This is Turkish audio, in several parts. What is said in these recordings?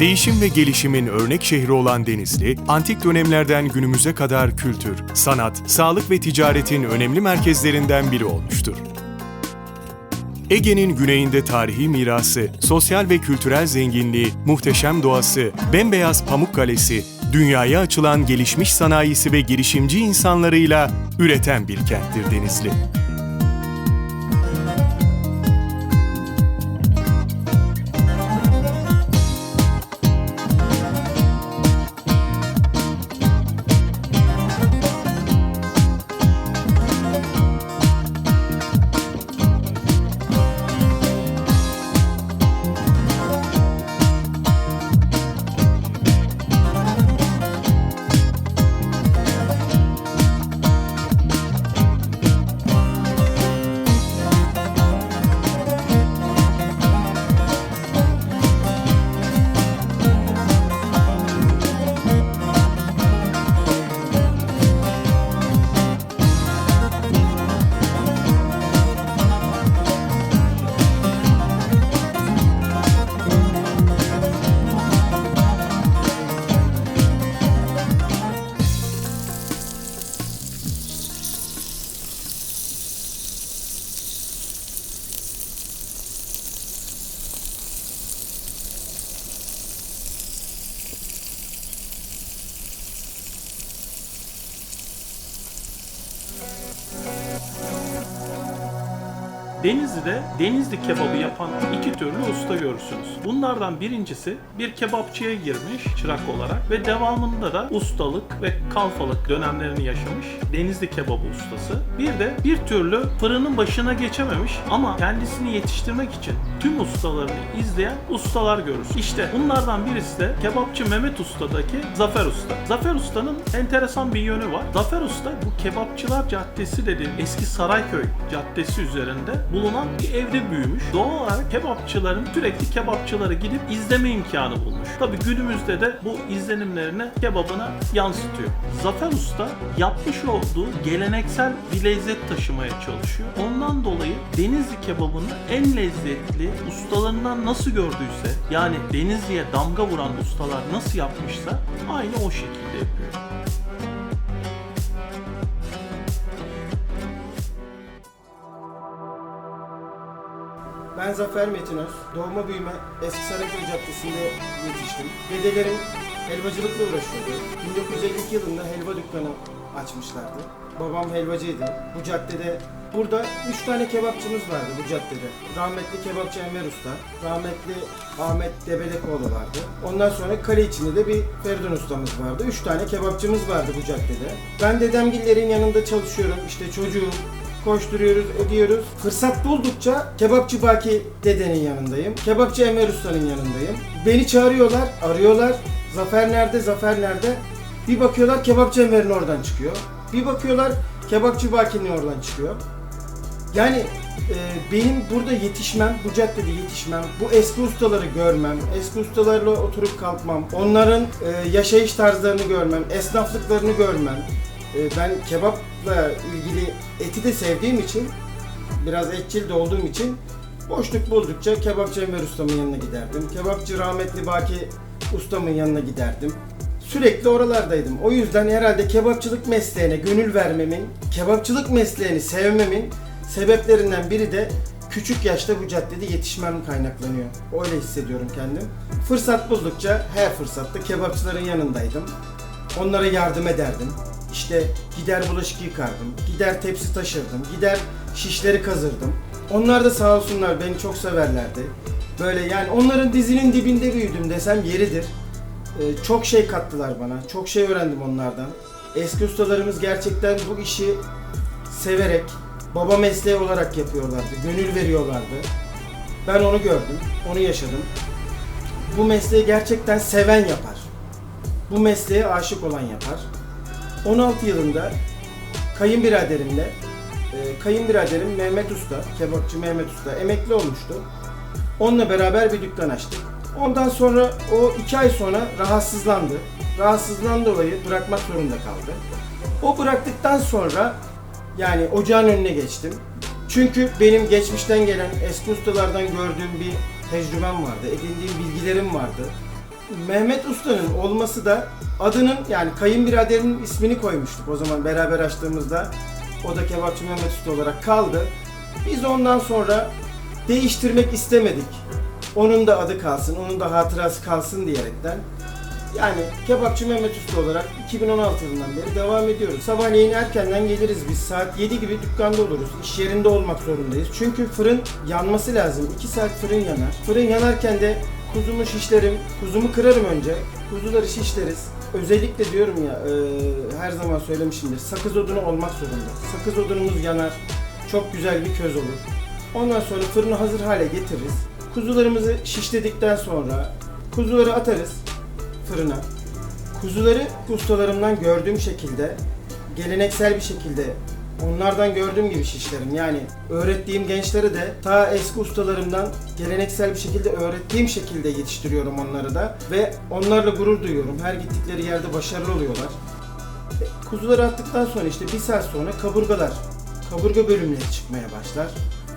Değişim ve gelişimin örnek şehri olan Denizli, antik dönemlerden günümüze kadar kültür, sanat, sağlık ve ticaretin önemli merkezlerinden biri olmuştur. Ege'nin güneyinde tarihi mirası, sosyal ve kültürel zenginliği, muhteşem doğası, bembeyaz pamuk kalesi, dünyaya açılan gelişmiş sanayisi ve girişimci insanlarıyla üreten bir kenttir Denizli. Denizli'de Denizli kebabı yapan iki türlü usta görürsünüz. Bunlardan birincisi bir kebapçıya girmiş çırak olarak ve devamında da ustalık ve kalfalık dönemlerini yaşamış Denizli kebabı ustası. Bir de bir türlü fırının başına geçememiş ama kendisini yetiştirmek için tüm ustalarını izleyen ustalar görürsünüz. İşte bunlardan birisi de kebapçı Mehmet Usta'daki Zafer Usta. Zafer Usta'nın enteresan bir yönü var. Zafer Usta bu Kebapçılar Caddesi dediğim eski Sarayköy Caddesi üzerinde bulunan bir evde büyümüş. Doğal olarak kebapçıların sürekli kebapçıları gidip izleme imkanı bulmuş. Tabi günümüzde de bu izlenimlerini kebabına yansıtıyor. Zafer Usta yapmış olduğu geleneksel bir lezzet taşımaya çalışıyor. Ondan dolayı Denizli kebabını en lezzetli ustalarından nasıl gördüyse yani Denizli'ye damga vuran ustalar nasıl yapmışsa aynı o şekilde yapıyor. Ben Zafer Metinöz. Doğma büyüme Eski Saraköy Caddesi'nde yetiştim. Dedelerim helvacılıkla uğraşıyordu. 1952 yılında helva dükkanı açmışlardı. Babam helvacıydı. Bu caddede Burada üç tane kebapçımız vardı bu caddede. Rahmetli kebapçı Enver Usta, rahmetli Ahmet Debelekoğlu vardı. Ondan sonra kale içinde de bir Feridun ustamız vardı. Üç tane kebapçımız vardı bu caddede. Ben dedemgillerin yanında çalışıyorum. İşte çocuğum, koşturuyoruz, ediyoruz. Fırsat buldukça kebapçı Baki dedenin yanındayım. Kebapçı Enver Usta'nın yanındayım. Beni çağırıyorlar, arıyorlar. Zafer nerede, Zafer nerede? Bir bakıyorlar kebapçı Enver'in oradan çıkıyor. Bir bakıyorlar kebapçı Baki'nin oradan çıkıyor. Yani e, benim burada yetişmem, bu caddede yetişmem, bu eski ustaları görmem, eski ustalarla oturup kalkmam, onların e, yaşayış tarzlarını görmem, esnaflıklarını görmem. E, ben kebapla ilgili eti de sevdiğim için, biraz etçil de olduğum için boşluk buldukça kebapçı Enver ustamın yanına giderdim. Kebapçı rahmetli Baki ustamın yanına giderdim. Sürekli oralardaydım. O yüzden herhalde kebapçılık mesleğine gönül vermemin, kebapçılık mesleğini sevmemin sebeplerinden biri de küçük yaşta bu caddede yetişmem kaynaklanıyor. Öyle hissediyorum kendim. Fırsat buldukça her fırsatta kebapçıların yanındaydım. Onlara yardım ederdim. İşte gider bulaşık yıkardım, gider tepsi taşırdım, gider şişleri kazırdım. Onlar da sağ olsunlar beni çok severlerdi. Böyle yani onların dizinin dibinde büyüdüm desem yeridir. Ee, çok şey kattılar bana, çok şey öğrendim onlardan. Eski ustalarımız gerçekten bu işi severek, baba mesleği olarak yapıyorlardı, gönül veriyorlardı. Ben onu gördüm, onu yaşadım. Bu mesleği gerçekten seven yapar. Bu mesleğe aşık olan yapar. 16 yılında kayınbiraderimle, e, kayınbiraderim Mehmet Usta, kebapçı Mehmet Usta emekli olmuştu. Onunla beraber bir dükkan açtık. Ondan sonra o iki ay sonra rahatsızlandı. Rahatsızlığından dolayı bırakmak zorunda kaldı. O bıraktıktan sonra yani ocağın önüne geçtim. Çünkü benim geçmişten gelen eski ustalardan gördüğüm bir tecrübem vardı, edindiğim bilgilerim vardı. Mehmet Usta'nın olması da adının yani kayınbiraderinin ismini koymuştuk o zaman beraber açtığımızda. O da kebapçı Mehmet Usta olarak kaldı. Biz ondan sonra değiştirmek istemedik. Onun da adı kalsın, onun da hatırası kalsın diyerekten. Yani kebapçı Mehmet Usta olarak 2016 yılından beri devam ediyoruz. Sabahleyin erkenden geliriz biz. Saat 7 gibi dükkanda oluruz. İş yerinde olmak zorundayız. Çünkü fırın yanması lazım. 2 saat fırın yanar. Fırın yanarken de kuzumu şişlerim. Kuzumu kırarım önce. Kuzuları şişleriz. Özellikle diyorum ya e, her zaman söylemişimdir. Sakız odunu olmak zorunda. Sakız odunumuz yanar. Çok güzel bir köz olur. Ondan sonra fırını hazır hale getiririz. Kuzularımızı şişledikten sonra kuzuları atarız fırına. Kuzuları ustalarımdan gördüğüm şekilde, geleneksel bir şekilde onlardan gördüğüm gibi şişlerim. Yani öğrettiğim gençleri de ta eski ustalarımdan geleneksel bir şekilde öğrettiğim şekilde yetiştiriyorum onları da. Ve onlarla gurur duyuyorum. Her gittikleri yerde başarılı oluyorlar. Kuzuları attıktan sonra işte bir saat sonra kaburgalar, kaburga bölümleri çıkmaya başlar.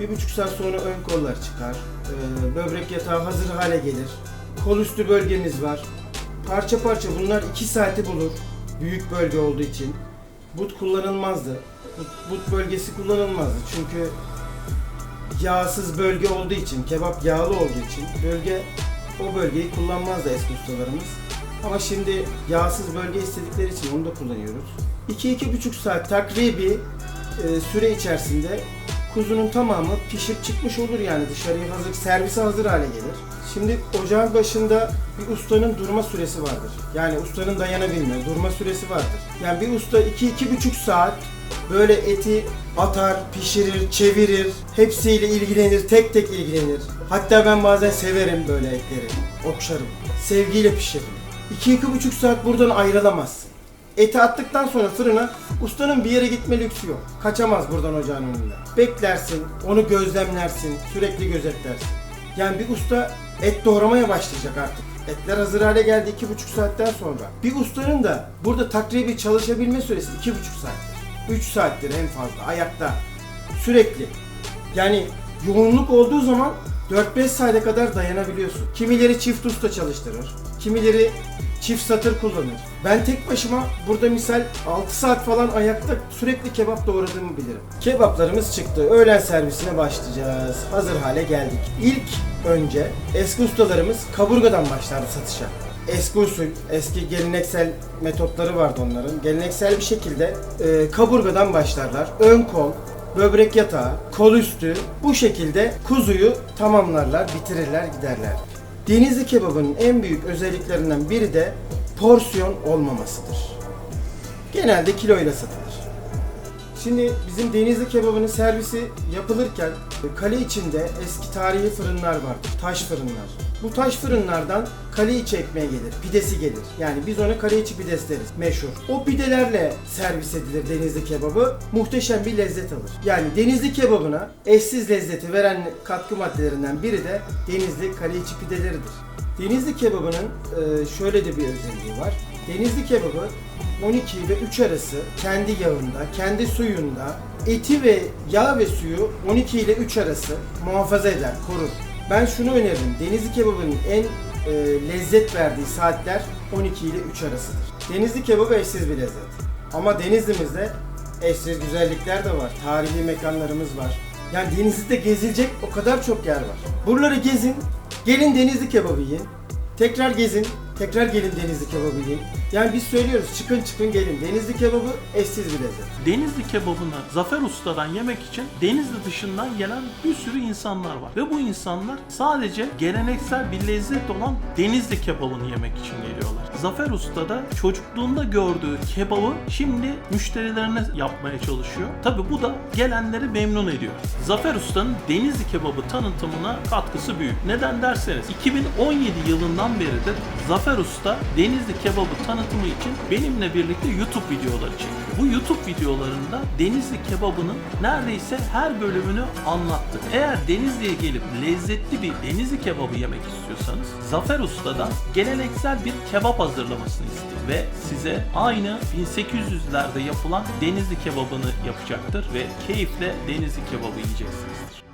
Bir buçuk saat sonra ön kollar çıkar. Ee, böbrek yatağı hazır hale gelir. Kol üstü bölgemiz var. Parça parça bunlar 2 saati bulur. Büyük bölge olduğu için. But kullanılmazdı. But, bölgesi kullanılmazdı. Çünkü yağsız bölge olduğu için, kebap yağlı olduğu için bölge o bölgeyi kullanmazdı eski ustalarımız. Ama şimdi yağsız bölge istedikleri için onu da kullanıyoruz. 2-2,5 saat takribi e, süre içerisinde kuzunun tamamı pişip çıkmış olur yani dışarıya hazır, servise hazır hale gelir. Şimdi ocağın başında bir ustanın durma süresi vardır. Yani ustanın dayanabilme, durma süresi vardır. Yani bir usta 2-2,5 saat Böyle eti atar, pişirir, çevirir. Hepsiyle ilgilenir, tek tek ilgilenir. Hatta ben bazen severim böyle etleri. Okşarım. Sevgiyle pişiririm. 2-2,5 saat buradan ayrılamazsın. Eti attıktan sonra fırına ustanın bir yere gitme lüksü yok. Kaçamaz buradan ocağın önünden. Beklersin, onu gözlemlersin, sürekli gözetlersin. Yani bir usta et doğramaya başlayacak artık. Etler hazır hale geldi 2,5 saatten sonra. Bir ustanın da burada takribi çalışabilme süresi 2,5 saat. 3 saattir en fazla ayakta. Sürekli. Yani yoğunluk olduğu zaman 4-5 saate kadar dayanabiliyorsun. Kimileri çift usta çalıştırır. Kimileri çift satır kullanır. Ben tek başıma burada misal 6 saat falan ayakta sürekli kebap doğradığımı bilirim. Kebaplarımız çıktı. Öğlen servisine başlayacağız. Hazır hale geldik. İlk önce eski ustalarımız kaburgadan başlardı satışa. Eski usul, eski geleneksel metotları vardı onların. Geleneksel bir şekilde e, kaburgadan başlarlar. Ön kol, böbrek yatağı, kol üstü bu şekilde kuzuyu tamamlarlar, bitirirler, giderler. Denizli kebabının en büyük özelliklerinden biri de porsiyon olmamasıdır. Genelde kiloyla satılır. Şimdi bizim denizli kebabının servisi yapılırken kale içinde eski tarihi fırınlar vardır. Taş fırınlar. Bu taş fırınlardan kale içi ekmeği gelir, pidesi gelir. Yani biz ona kale içi pidesi deriz, meşhur. O pidelerle servis edilir denizli kebabı. Muhteşem bir lezzet alır. Yani denizli kebabına eşsiz lezzeti veren katkı maddelerinden biri de denizli kale içi pideleridir. Denizli kebabının e, şöyle de bir özelliği var. Denizli kebabı 12 ve 3 arası kendi yağında, kendi suyunda eti ve yağ ve suyu 12 ile 3 arası muhafaza eder, korur. Ben şunu öneririm. Denizli kebabının en e, lezzet verdiği saatler 12 ile 3 arasıdır. Denizli kebabı eşsiz bir lezzet. Ama Denizli'mizde eşsiz güzellikler de var. Tarihi mekanlarımız var. Yani Denizli'de gezilecek o kadar çok yer var. Buraları gezin, gelin Denizli kebabı yiyin. Tekrar gezin, tekrar gelin Denizli kebabı yiyin. Yani biz söylüyoruz çıkın çıkın gelin. Denizli kebabı eşsiz bir lezzet. Denizli kebabını Zafer Usta'dan yemek için Denizli dışından gelen bir sürü insanlar var. Ve bu insanlar sadece geleneksel bir lezzet olan Denizli kebabını yemek için geliyorlar. Zafer Usta da çocukluğunda gördüğü kebabı şimdi müşterilerine yapmaya çalışıyor. Tabi bu da gelenleri memnun ediyor. Zafer Usta'nın Denizli kebabı tanıtımına katkısı büyük. Neden derseniz 2017 yılından beridir Zafer Usta Denizli kebabı tanıtımı için benimle birlikte YouTube videoları çekiyor. Bu YouTube videolarında Denizli kebabının neredeyse her bölümünü anlattı. Eğer Denizli'ye gelip lezzetli bir Denizli kebabı yemek istiyorsanız Zafer Usta'dan geleneksel bir kebap hazırlamasını isteyin ve size aynı 1800'lerde yapılan Denizli kebabını yapacaktır ve keyifle Denizli kebabı yiyeceksinizdir.